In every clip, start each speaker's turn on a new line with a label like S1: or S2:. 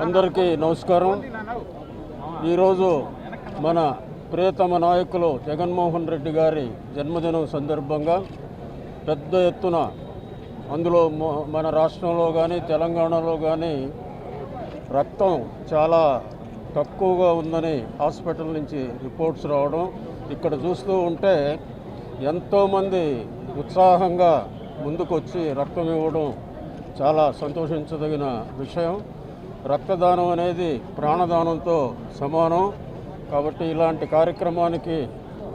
S1: అందరికీ నమస్కారం. ఈరోజు మన ప్రియతమ నాయకులు జగన్మోహన్ రెడ్డి గారి జన్మదినం సందర్భంగా పెద్ద ఎత్తున అందులో మొ- మన రాష్ట్రంలో కానీ తెలంగాణలో కానీ రక్తం చాలా తక్కువగా ఉందని హాస్పిటల్ నుంచి రిపోర్ట్స్ రావడం ఇక్కడ చూస్తూ ఉంటే ఎంతోమంది ఉత్సాహంగా ముందుకొచ్చి రక్తం ఇవ్వడం చాలా సంతోషించదగిన విషయం. రక్తదానం అనేది ప్రాణదానంతో సమానం. కాబట్టి ఇలాంటి కార్యక్రమానికి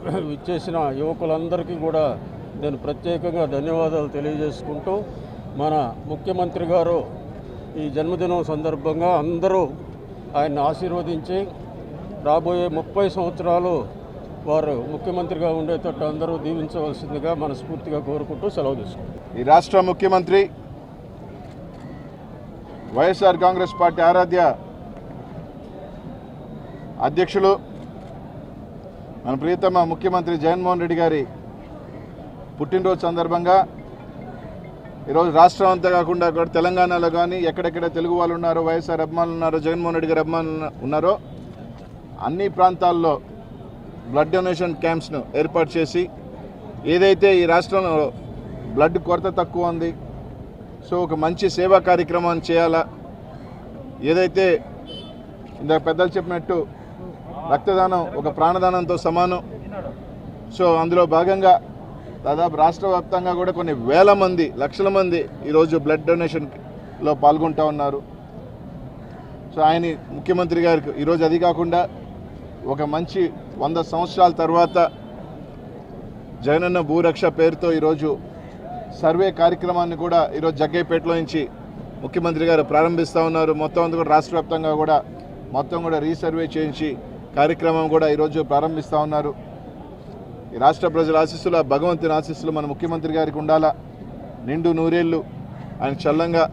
S1: ఇచ్చేసిన యువకులందరికీ కూడా నేను ప్రత్యేకంగా ధన్యవాదాలు తెలియజేసుకుంటూ మన ముఖ్యమంత్రి గారు ఈ జన్మదినం సందర్భంగా అందరూ ఆయన్ని ఆశీర్వదించి రాబోయే ముప్పై సంవత్సరాలు వారు ముఖ్యమంత్రిగా ఉండేటట్టు అందరూ దీవించవలసిందిగా మనస్ఫూర్తిగా కోరుకుంటూ సెలవు తీసుకుంటాం
S2: ఈ రాష్ట్ర ముఖ్యమంత్రి వైఎస్ఆర్ కాంగ్రెస్ పార్టీ ఆరాధ్య అధ్యక్షులు మన ప్రియతమ ముఖ్యమంత్రి జగన్మోహన్ రెడ్డి గారి పుట్టినరోజు సందర్భంగా ఈరోజు రాష్ట్రం అంతా కాకుండా తెలంగాణలో కానీ ఎక్కడెక్కడ తెలుగు వాళ్ళు ఉన్నారో వైఎస్ఆర్ అభిమానులు ఉన్నారో జగన్మోహన్ రెడ్డి గారు అభిమానులు ఉన్నారో అన్ని ప్రాంతాల్లో బ్లడ్ డొనేషన్ క్యాంప్స్ను ఏర్పాటు చేసి ఏదైతే ఈ రాష్ట్రంలో బ్లడ్ కొరత తక్కువ ఉంది సో ఒక మంచి సేవా కార్యక్రమాన్ని చేయాలా? ఏదైతే ఇందాక పెద్దలు చెప్పినట్టు రక్తదానం ఒక ప్రాణదానంతో సమానం. సో అందులో భాగంగా దాదాపు రాష్ట్ర వ్యాప్తంగా కూడా కొన్ని వేల మంది లక్షల మంది ఈరోజు బ్లడ్ డొనేషన్లో పాల్గొంటూ ఉన్నారు. సో ఆయన ముఖ్యమంత్రి గారికి ఈరోజు అది కాకుండా ఒక మంచి వంద సంవత్సరాల తర్వాత జగనన్న భూరక్ష పేరుతో ఈరోజు సర్వే కార్యక్రమాన్ని కూడా ఈరోజు జగ్గైపేటలో నుంచి ముఖ్యమంత్రి గారు ప్రారంభిస్తూ ఉన్నారు. మొత్తం అంతా కూడా రాష్ట్ర వ్యాప్తంగా కూడా మొత్తం కూడా రీసర్వే చేయించి కార్యక్రమం కూడా ఈరోజు ప్రారంభిస్తూ ఉన్నారు. ఈ రాష్ట్ర ప్రజల ఆశీస్సులు ఆ భగవంతుని ఆశీస్సులు మన ముఖ్యమంత్రి గారికి ఉండాలా? నిండు నూరేళ్ళు ఆయన చల్లంగా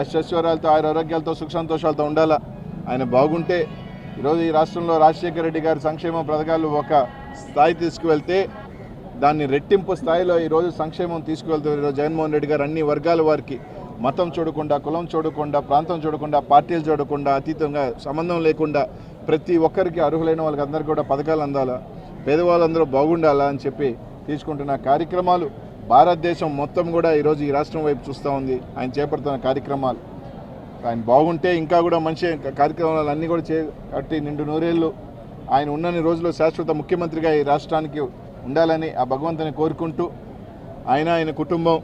S2: అష్టైశ్వర్యాలతో ఆయన ఆరోగ్యాలతో సుఖ సంతోషాలతో ఉండాలా? ఆయన బాగుంటే ఈరోజు ఈ రాష్ట్రంలో రాజశేఖర రెడ్డి గారి సంక్షేమ పథకాలు ఒక స్థాయి తీసుకువెళ్తే దాన్ని రెట్టింపు స్థాయిలో ఈరోజు సంక్షేమం తీసుకువెళ్తూ ఈరోజు జగన్మోహన్ రెడ్డి గారు అన్ని వర్గాల వారికి మతం చూడకుండా కులం చూడకుండా ప్రాంతం చూడకుండా పార్టీలు చూడకుండా అతీతంగా సంబంధం లేకుండా ప్రతి ఒక్కరికి అర్హులైన వాళ్ళకి అందరికీ కూడా పథకాలు అందాలా? పేదవాళ్ళందరూ బాగుండాలా అని చెప్పి తీసుకుంటున్న కార్యక్రమాలు భారతదేశం మొత్తం కూడా ఈరోజు ఈ రాష్ట్రం వైపు చూస్తూ ఉంది. ఆయన చేపడుతున్న కార్యక్రమాలు. ఆయన బాగుంటే ఇంకా కూడా మంచి కార్యక్రమాలు అన్నీ కూడా చే కట్టి నిండు నూరేళ్ళు ఆయన ఉన్నన్ని రోజుల్లో శాశ్వత ముఖ్యమంత్రిగా ఈ రాష్ట్రానికి ఉండాలని ఆ భగవంతుని కోరుకుంటూ ఆయన ఆయన కుటుంబం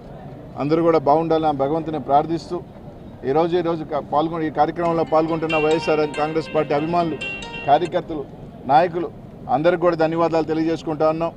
S2: అందరూ కూడా బాగుండాలని ఆ భగవంతుని ప్రార్థిస్తూ ఈరోజు ఈరోజు కా- పాల్గొని ఈ కార్యక్రమంలో పాల్గొంటున్న వైఎస్ఆర్ కాంగ్రెస్ పార్టీ అభిమానులు కార్యకర్తలు నాయకులు అందరికీ కూడా ధన్యవాదాలు తెలియజేసుకుంటా ఉన్నాం.